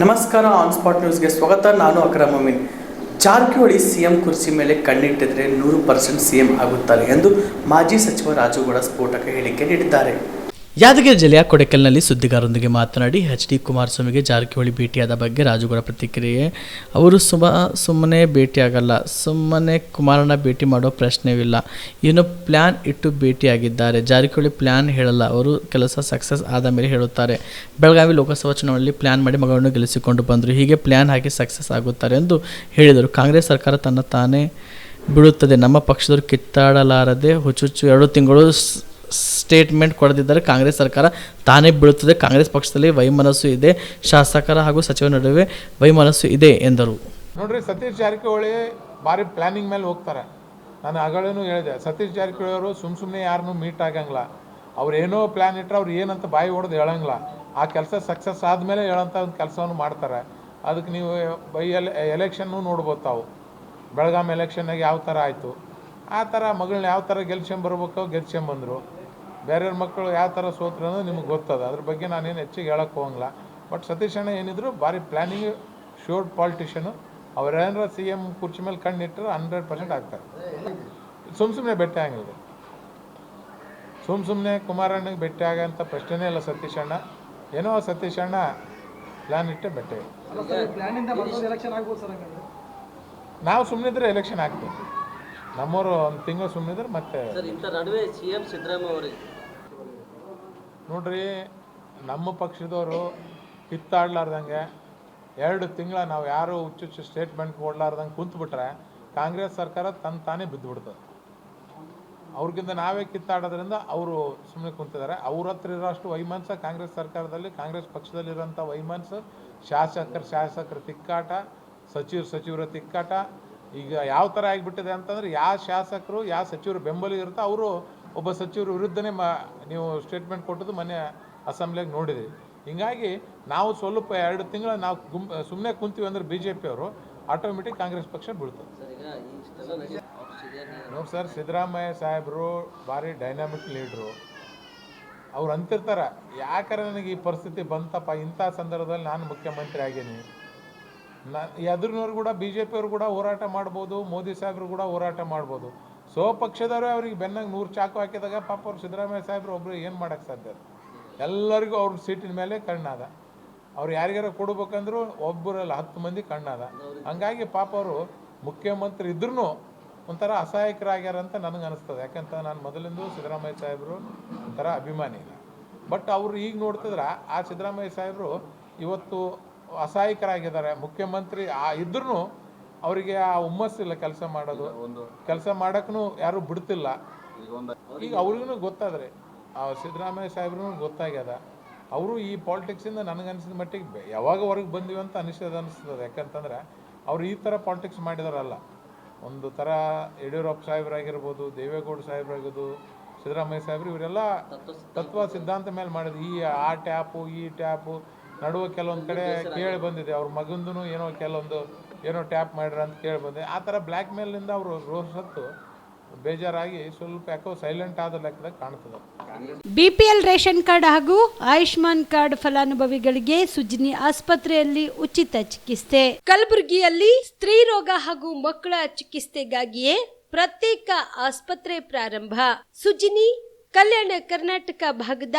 ನಮಸ್ಕಾರ on spot ನ್ಯೂಸ್ಗೆ ಸ್ವಾಗತ. ನಾನು ಅಕ್ರಮ್ ಅಮೀನ್. ಜಾರಕಿಹೊಳಿ ಸಿಎಂ ಕುರ್ಚಿ ಮೇಲೆ ಕಣ್ಣಿಟ್ಟಿದ್ರೆ ನೂರು ಪರ್ಸೆಂಟ್ ಸಿಎಂ ಆಗುತ್ತಾರೆ ಎಂದು ಮಾಜಿ ಸಚಿವ ರಾಜುಗೌಡ ಸ್ಫೋಟಕ ಹೇಳಿಕೆ ನೀಡಿದ್ದಾರೆ. ಯಾದಗಿರಿ ಜಿಲ್ಲೆಯ ಕೊಡಕಲ್ನಲ್ಲಿ ಸುದ್ದಿಗಾರರೊಂದಿಗೆ ಮಾತನಾಡಿ ಎಚ್ ಡಿ ಕುಮಾರಸ್ವಾಮಿಗೆ ಜಾರಕಿಹೊಳಿ ಭೇಟಿಯಾದ ಬಗ್ಗೆ ರಾಜುಗೌಡ ಪ್ರತಿಕ್ರಿಯೆ. ಅವರು ಸುಮ ಸುಮ್ಮನೆ ಭೇಟಿಯಾಗಲ್ಲ, ಸುಮ್ಮನೆ ಕುಮಾರನ ಭೇಟಿ ಮಾಡೋ ಪ್ರಶ್ನೆವಿಲ್ಲ. ಏನೋ ಪ್ಲ್ಯಾನ್ ಇಟ್ಟು ಭೇಟಿಯಾಗಿದ್ದಾರೆ. ಜಾರಕಿಹೊಳಿ ಪ್ಲ್ಯಾನ್ ಹೇಳಲ್ಲ, ಅವರು ಕೆಲಸ ಸಕ್ಸಸ್ ಆದ ಮೇಲೆ ಹೇಳುತ್ತಾರೆ. ಬೆಳಗಾವಿ ಲೋಕಸಭಾ ಚುನಾವಣೆಯಲ್ಲಿ ಪ್ಲ್ಯಾನ್ ಮಾಡಿ ಮಗಳನ್ನು ಗೆಲ್ಲಿಸಿಕೊಂಡು ಬಂದರು, ಹೀಗೆ ಪ್ಲ್ಯಾನ್ ಹಾಕಿ ಸಕ್ಸಸ್ ಆಗುತ್ತಾರೆ ಎಂದು ಹೇಳಿದರು. ಕಾಂಗ್ರೆಸ್ ಸರ್ಕಾರ ತನ್ನ ತಾನೇ ಬಿಡುತ್ತದೆ, ನಮ್ಮ ಪಕ್ಷದವರು ಕಿತ್ತಾಡಲಾರದೆ ಹುಚ್ಚುಚ್ಚು ಎರಡು ತಿಂಗಳು ಸ್ಟೇಟ್ಮೆಂಟ್ ಕೊಡದಿದ್ದರೆ ಕಾಂಗ್ರೆಸ್ ಸರ್ಕಾರ ತಾನೇ ಬೀಳುತ್ತದೆ. ಕಾಂಗ್ರೆಸ್ ಪಕ್ಷದಲ್ಲಿ ವೈಮನಸ್ಸು ಇದೆ. ಶಾಸಕರ ಹಾಗೂ ಸಚಿವರ ನಡುವೆ ವೈಮನಸ್ಸು ಇದೆ ಎಂದರು. ನೋಡ್ರಿ, ಸತೀಶ್ ಜಾರಕಿಹೊಳಿ ಭಾರಿ ಪ್ಲಾನಿಂಗ್ ಮೇಲೆ ಹೋಗ್ತಾರೆ. ನಾನು ಆಗಳೇನು ಹೇಳಿದೆ. ಸತೀಶ್ ಜಾರಕಿಹೊಳಿ ಅವರು ಸುಮ್ಮ ಸುಮ್ಮನೆ ಯಾರನ್ನೂ ಮೀಟ್ ಆಗಂಗಿಲ್ಲ. ಅವ್ರು ಏನೋ ಪ್ಲ್ಯಾನ್ ಇಟ್ಟರೆ ಅವ್ರು ಏನಂತ ಬಾಯಿ ಹೊಡೆದು ಹೇಳಂಗಿಲ್ಲ. ಆ ಕೆಲಸ ಸಕ್ಸಸ್ ಆದಮೇಲೆ ಹೇಳೋಂಥ ಒಂದು ಕೆಲಸವನ್ನು ಮಾಡ್ತಾರೆ. ಅದಕ್ಕೆ ನೀವು ಬೈ ಎಲೆ ಎಲೆಕ್ಷನ್ನು ನೋಡ್ಬೋದು ತಾವು. ಬೆಳಗಾಂ ಎಲೆಕ್ಷನ್ನಾಗ ಯಾವ ಥರ ಆಯಿತು. ಆ ಥರ ಮಗಳನ್ನ ಯಾವ ಥರ ಗೆಲ್ಸ್ಕೊಂಬರ್ಬೇಕು ಗೆಲ್ಸ್ಕೊಂಬಂದರು ಬೇರೆಯವ್ರ ಮಕ್ಕಳು ಯಾವ ಥರ ಸೋತ್ರು ಅನ್ನೋದು ನಿಮಗೆ ಗೊತ್ತದ. ಅದ್ರ ಬಗ್ಗೆ ನಾನೇನು ಹೆಚ್ಚಿಗೆ ಹೇಳಕ್ಕೆ ಹೋಗಂಗಿಲ್ಲ. ಬಟ್ ಸತೀಶ್ ಅಣ್ಣ ಏನಿದ್ರು ಭಾರಿ ಪ್ಲ್ಯಾನಿಂಗ್ ಶೋರ್ಡ್ ಪಾಲಿಟಿಷಿಯನು ಅವ್ರೇನಾರ ಸಿ ಎಂ ಕುರ್ಚಿ ಮೇಲೆ ಕಣ್ಣಿಟ್ಟರೆ ಹಂಡ್ರೆಡ್ ಪರ್ಸೆಂಟ್ ಆಗ್ತಾರೆ. ಸುಮ್ ಸುಮ್ಮನೆ ಭೇಟಿ ಆಗಿಲ್ಲ ಸುಮ್ ಸುಮ್ಮನೆ ಕುಮಾರಣ್ಣಗೆ ಭೇಟಿ ಆಗಂತ ಪ್ರಶ್ನೆನೇ ಇಲ್ಲ ಸತೀಶ್ ಅಣ್ಣ. ಏನೋ ಸತೀಶ್ ಅಣ್ಣ ಪ್ಲ್ಯಾನ್ ಇಟ್ಟೆ ಭೇಟಿ. ನಾವು ಸುಮ್ಮನಿದ್ರೆ ಎಲೆಕ್ಷನ್ ಆಗ್ತೀವಿ ನಮ್ಮವರು ಒಂದು ತಿಂಗಳು ಸುಮ್ಮನಿದ್ರೆ ಮತ್ತೆ ಸರ್ ಇಂಥ ನಡುವೆ ಸಿ ಎಂ ಸಿದ್ದರಾಮಯ್ಯ ಅವರಿಗೆ ನೋಡ್ರಿ ನಮ್ಮ ಪಕ್ಷದವರು ಕಿತ್ತಾಡ್ಲಾರ್ದಂಗೆ ಎರಡು ತಿಂಗಳ ನಾವು ಯಾರು ಹುಚ್ಚುಚ್ಚು ಸ್ಟೇಟ್ಮೆಂಟ್ ಕೊಡ್ಲಾರ್ದಂಗೆ ಕುಂತ್ಬಿಟ್ರೆ ಕಾಂಗ್ರೆಸ್ ಸರ್ಕಾರ ತನ್ನ ತಾನೇ ಬಿದ್ದುಬಿಡ್ತದೆ. ಅವ್ರಿಗಿಂತ ನಾವೇ ಕಿತ್ತಾಡೋದ್ರಿಂದ ಅವರು ಸುಮ್ಮನೆ ಕುಂತಿದ್ದಾರೆ ಅವ್ರ ಹತ್ರ ಇರೋಷ್ಟು ವೈಮನ್ಸ ಕಾಂಗ್ರೆಸ್ ಸರ್ಕಾರದಲ್ಲಿ ಕಾಂಗ್ರೆಸ್ ಪಕ್ಷದಲ್ಲಿರೋಂಥ ವೈಮನ್ಸ್ ಶಾಸಕರ ಶಾಸಕರ ತಿಕ್ಕಾಟ ಸಚಿವ ಸಚಿವರ ತಿಕ್ಕಾಟ ಈಗ ಯಾವ ಥರ ಆಗಿಬಿಟ್ಟಿದೆ ಅಂತಂದ್ರೆ ಯಾವ ಶಾಸಕರು ಯಾವ ಸಚಿವರು ಬೆಂಬಲ ಇರುತ್ತೋ ಅವರು ಒಬ್ಬ ಸಚಿವರ ವಿರುದ್ಧನೇ ಮ ನೀವು ಸ್ಟೇಟ್ಮೆಂಟ್ ಕೊಟ್ಟದ್ದು ಮೊನ್ನೆ ಅಸೆಂಬ್ಲಿಯಾಗಿ ನೋಡಿದೆ ಹಿಂಗಾಗಿ ನಾವು ಸ್ವಲ್ಪ ಎರಡು ತಿಂಗಳ ನಾವು ಸುಮ್ಮನೆ ಕುಂತೀವಿ ಅಂದ್ರೆ ಬಿ ಜೆ ಪಿಯವರು ಆಟೋಮೆಟಿಕ್ ಕಾಂಗ್ರೆಸ್ ಪಕ್ಷ ಬೀಳ್ತದೆ. ನಡೆ- ಅವ್ರು ಸರ್ ಸಿದ್ದರಾಮಯ್ಯ ಸಾಹೇಬರು ಭಾರಿ ಡೈನಾಮಿಕ್ ಲೀಡ್ರು ಅವ್ರು ಅಂತಿರ್ತಾರೆ ಯಾಕಂದ್ರೆ ನನಗೆ ಈ ಪರಿಸ್ಥಿತಿ ಬಂತಪ್ಪ ಇಂಥ ಸಂದರ್ಭದಲ್ಲಿ ನಾನು ಮುಖ್ಯಮಂತ್ರಿ ಆಗೀನಿ ಎದುರಿನವ್ರು ಕೂಡ ಬಿ ಜೆ ಪಿಯವರು ಕೂಡ ಹೋರಾಟ ಮಾಡ್ಬೋದು, ಮೋದಿ ಸಾಹೇಬರು ಕೂಡ ಹೋರಾಟ ಮಾಡ್ಬೋದು. ಸ್ವಪಕ್ಷದವರೇ ಅವ್ರಿಗೆ ಬೆನ್ನಾಗ ನೂರು ಚಾಕು ಹಾಕಿದಾಗ ಪಾಪ ಅವ್ರು ಸಿದ್ದರಾಮಯ್ಯ ಸಾಹೇಬರು ಒಬ್ಬರು ಏನು ಮಾಡೋಕ್ಕೆ ಸಾಧ್ಯ ಎಲ್ಲರಿಗೂ ಅವ್ರ ಸೀಟಿನ ಮೇಲೆ ಕಣ್ಣಾದ. ಅವ್ರು ಯಾರಿಗಾರ ಕೊಡ್ಬೇಕಂದ್ರೂ ಒಬ್ಬರಲ್ಲ ಹತ್ತು ಮಂದಿ ಕಣ್ಣಾದ. ಹಂಗಾಗಿ ಪಾಪ ಅವರು ಮುಖ್ಯಮಂತ್ರಿ ಇದ್ರೂ ಒಂಥರ ಅಸಹಾಯಕರಾಗ್ಯಾರ ಅಂತ ನನಗೆ ಅನಿಸ್ತದೆ. ಯಾಕಂತ ನಾನು ಮೊದಲಿಂದ ಸಿದ್ದರಾಮಯ್ಯ ಸಾಹೇಬರು ಒಂಥರ ಅಭಿಮಾನಿ ಬಟ್ ಅವರು ಈಗ ನೋಡ್ತಿದ್ರೆ, ಆ ಸಿದ್ದರಾಮಯ್ಯ ಸಾಹೇಬರು ಇವತ್ತು ಅಸಹಾಯಕರಾಗಿದ್ದಾರೆ. ಮುಖ್ಯಮಂತ್ರಿ ಆ ಇದ್ರೂ ಅವರಿಗೆ ಆ ಹುಮ್ಮಸ್ಸಿಲ್ಲ ಕೆಲಸ ಮಾಡೋದು. ಕೆಲಸ ಮಾಡೋಕ್ಕೂ ಯಾರೂ ಬಿಡ್ತಿಲ್ಲ. ಈಗ ಅವ್ರಿಗೂ ಗೊತ್ತಾದ್ರೆ ಆ ಸಿದ್ದರಾಮಯ್ಯ ಸಾಹೇಬ್ರಿಗೂ ಗೊತ್ತಾಗ್ಯದ. ಅವರು ಈ ಪಾಲಿಟಿಕ್ಸಿಂದ ನನಗನ್ಸಿದ ಮಟ್ಟಿಗೆ ಯಾವಾಗ ಹೊರಗೆ ಬಂದಿವಿ ಅಂತ ಅನಿಸ್ತದೆ ಅನಿಸ್ತದೆ. ಯಾಕಂತಂದ್ರೆ ಅವ್ರು ಈ ಥರ ಪಾಲಿಟಿಕ್ಸ್ ಮಾಡಿದಾರಲ್ಲ ಒಂದು ಥರ ಯಡಿಯೂರಪ್ಪ ಸಾಹೇಬ್ರಾಗಿರ್ಬೋದು ದೇವೇಗೌಡ ಸಾಹೇಬ್ರಾಗಿರ್ಬೋದು ಸಿದ್ದರಾಮಯ್ಯ ಸಾಹೇಬ್ರು ಇವರೆಲ್ಲ ತತ್ವ ಸಿದ್ಧಾಂತ ಮೇಲೆ ಮಾಡಿದ್ರು ಈ ಆ ಟ್ಯಾಪು ಈ ಟ್ಯಾಪು ನಡುವೆ ಕೆಲವೊಂದು ಕಡೆ ಕೇಳಿ ಬಂದಿದೆ. ಅವ್ರ ಮಗಂದು ಏನೋ ಕೆಲವೊಂದು ಏನೋ ಟ್ಯಾಪ್ ಮಾಡ್ರ ಅಂತ ಕೇಳಿ ಬಂದಿದೆ ಆ ಥರ ಬ್ಲ್ಯಾಕ್ ಮೇಲಿಂದ ಅವರು ರೋಸತ್ತು ಬೇಜಾರಾಗಿ ಸ್ವಲ್ಪ ಯಾಕೋ ಸೈಲೆಂಟ್ ಆದ ಲೆಕ್ಕದಾಗ ಕಾಣ್ತದೆ. ಬಿಪಿಎಲ್ ರೇಷನ್ ಕಾರ್ಡ್ ಹಾಗೂ ಆಯುಷ್ಮಾನ್ ಕಾರ್ಡ್ ಫಲಾನುಭವಿಗಳಿಗೆ ಸುಜಿನಿ ಆಸ್ಪತ್ರೆಯಲ್ಲಿ ಉಚಿತ ಚಿಕಿತ್ಸೆ. ಕಲಬುರಗಿಯಲ್ಲಿ ಸ್ತ್ರೀ ರೋಗ ಹಾಗೂ ಮಕ್ಕಳ ಚಿಕಿತ್ಸೆಗಾಗಿಯೇ ಪ್ರತ್ಯೇಕ ಆಸ್ಪತ್ರೆ ಪ್ರಾರಂಭ. ಸುಜಿನಿ ಕಲ್ಯಾಣ ಕರ್ನಾಟಕ ಭಾಗದ